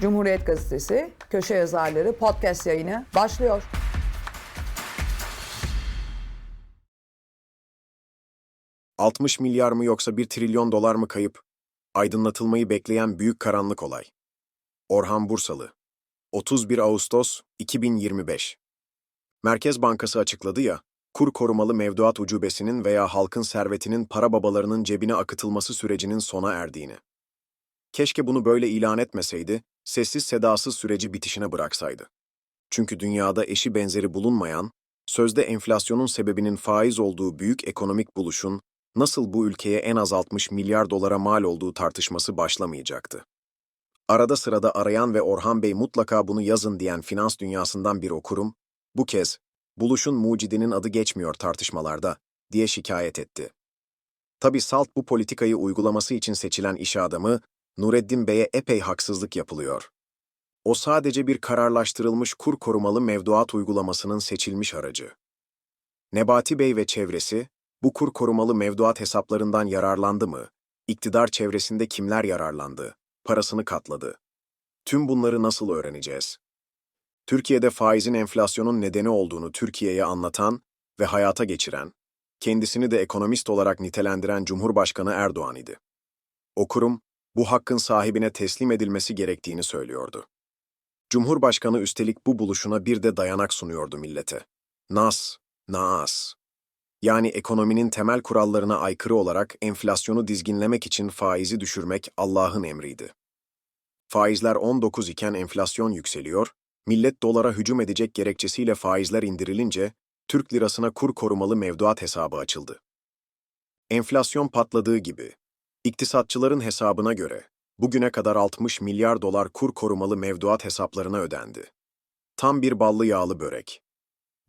Cumhuriyet Gazetesi Köşe Yazarları podcast yayını başlıyor. ...60 milyar mı yoksa 1 trilyon dolar mı kayıp? Aydınlatılmayı bekleyen büyük karanlık olay. Orhan Bursalı 31 Ağustos 2025 Merkez Bankası açıkladı ya, kur korumalı mevduat ucubesinin veya halkın servetinin para babalarının cebine akıtılması sürecinin sona erdiğini. Keşke bunu böyle ilan etmeseydi, sessiz sedasız süreci bitişine bıraksaydı. Çünkü dünyada eşi benzeri bulunmayan, sözde enflasyonun sebebinin faiz olduğu büyük ekonomik buluşun, nasıl bu ülkeye en az 60 milyar dolara mal olduğu tartışması başlamayacaktı. Arada sırada arayan ve Orhan Bey mutlaka bunu yazın diyen finans dünyasından bir okurum, bu kez, buluşun mucidinin adı geçmiyor tartışmalarda, diye şikayet etti. Tabi Salt bu politikayı uygulaması için seçilen iş adamı, Nureddin Bey'e epey haksızlık yapılıyor. O sadece bir kararlaştırılmış kur korumalı mevduat uygulamasının seçilmiş aracı. Nebati Bey ve çevresi, bu kur korumalı mevduat hesaplarından yararlandı mı? İktidar çevresinde kimler yararlandı? Parasını katladı. Tüm bunları nasıl öğreneceğiz? Türkiye'de faizin enflasyonun nedeni olduğunu Türkiye'ye anlatan ve hayata geçiren, kendisini de ekonomist olarak nitelendiren Cumhurbaşkanı Erdoğan idi. Okurum, bu hakkın sahibine teslim edilmesi gerektiğini söylüyordu. Cumhurbaşkanı üstelik bu buluşuna bir de dayanak sunuyordu millete. Nas, naas. Yani ekonominin temel kurallarına aykırı olarak enflasyonu dizginlemek için faizi düşürmek Allah'ın emriydi. Faizler 19 iken enflasyon yükseliyor, millet dolara hücum edecek gerekçesiyle faizler indirilince Türk lirasına kur korumalı mevduat hesabı açıldı. Enflasyon patladığı gibi, iktisatçıların hesabına göre bugüne kadar 60 milyar dolar kur korumalı mevduat hesaplarına ödendi. Tam bir ballı yağlı börek.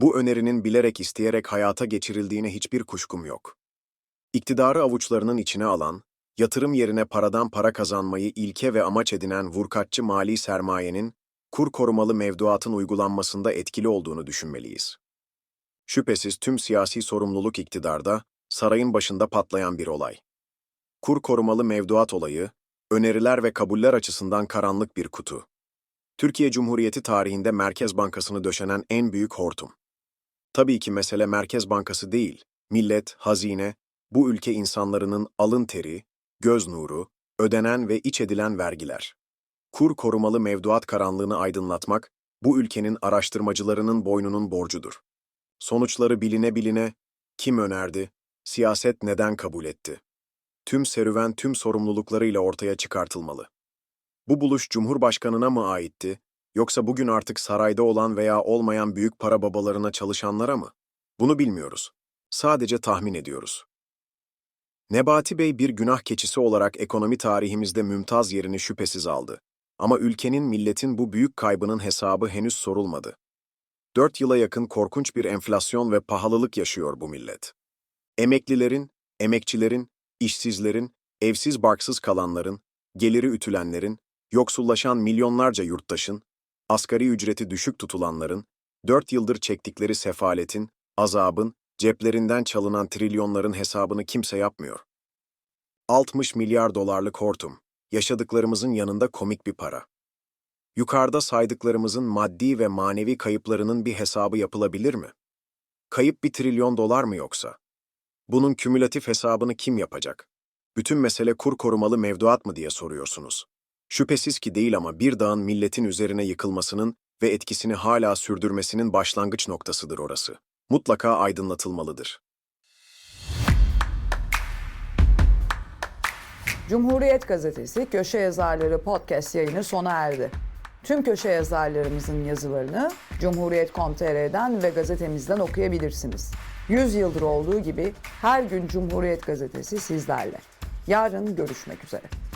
Bu önerinin bilerek isteyerek hayata geçirildiğine hiçbir kuşkum yok. İktidarı avuçlarının içine alan, yatırım yerine paradan para kazanmayı ilke ve amaç edinen vurkaççı mali sermayenin kur korumalı mevduatın uygulanmasında etkili olduğunu düşünmeliyiz. Şüphesiz tüm siyasi sorumluluk iktidarda, sarayın başında patlayan bir olay. Kur korumalı mevduat olayı, öneriler ve kabuller açısından karanlık bir kutu. Türkiye Cumhuriyeti tarihinde Merkez Bankası'nı döşenen en büyük hortum. Tabii ki mesele Merkez Bankası değil, millet, hazine, bu ülke insanlarının alın teri, göz nuru, ödenen ve iç edilen vergiler. Kur korumalı mevduat karanlığını aydınlatmak, bu ülkenin araştırmacılarının boynunun borcudur. Sonuçları biline biline, kim önerdi, siyaset neden kabul etti? Tüm serüven tüm sorumluluklarıyla ortaya çıkartılmalı. Bu buluş Cumhurbaşkanına mı aitti, yoksa bugün artık sarayda olan veya olmayan büyük para babalarına çalışanlara mı? Bunu bilmiyoruz. Sadece tahmin ediyoruz. Nebati Bey bir günah keçisi olarak ekonomi tarihimizde mümtaz yerini şüphesiz aldı. Ama ülkenin, milletin bu büyük kaybının hesabı henüz sorulmadı. Dört yıla yakın korkunç bir enflasyon ve pahalılık yaşıyor bu millet. Emeklilerin, emekçilerin, işsizlerin, evsiz barksız kalanların, geliri ütülenlerin, yoksullaşan milyonlarca yurttaşın, asgari ücreti düşük tutulanların, dört yıldır çektikleri sefaletin, azabın, ceplerinden çalınan trilyonların hesabını kimse yapmıyor. 60 milyar dolarlık hortum, yaşadıklarımızın yanında komik bir para. Yukarıda saydıklarımızın maddi ve manevi kayıplarının bir hesabı yapılabilir mi? Kayıp bir trilyon dolar mı yoksa? Bunun kümülatif hesabını kim yapacak? Bütün mesele kur korumalı mevduat mı diye soruyorsunuz. Şüphesiz ki değil ama bir dağın milletin üzerine yıkılmasının ve etkisini hala sürdürmesinin başlangıç noktasıdır orası. Mutlaka aydınlatılmalıdır. Cumhuriyet Gazetesi Köşe Yazarları podcast yayını sona erdi. Tüm köşe yazarlarımızın yazılarını Cumhuriyet.com.tr'den ve gazetemizden okuyabilirsiniz. 100 yıldır olduğu gibi her gün Cumhuriyet Gazetesi sizlerle. Yarın görüşmek üzere.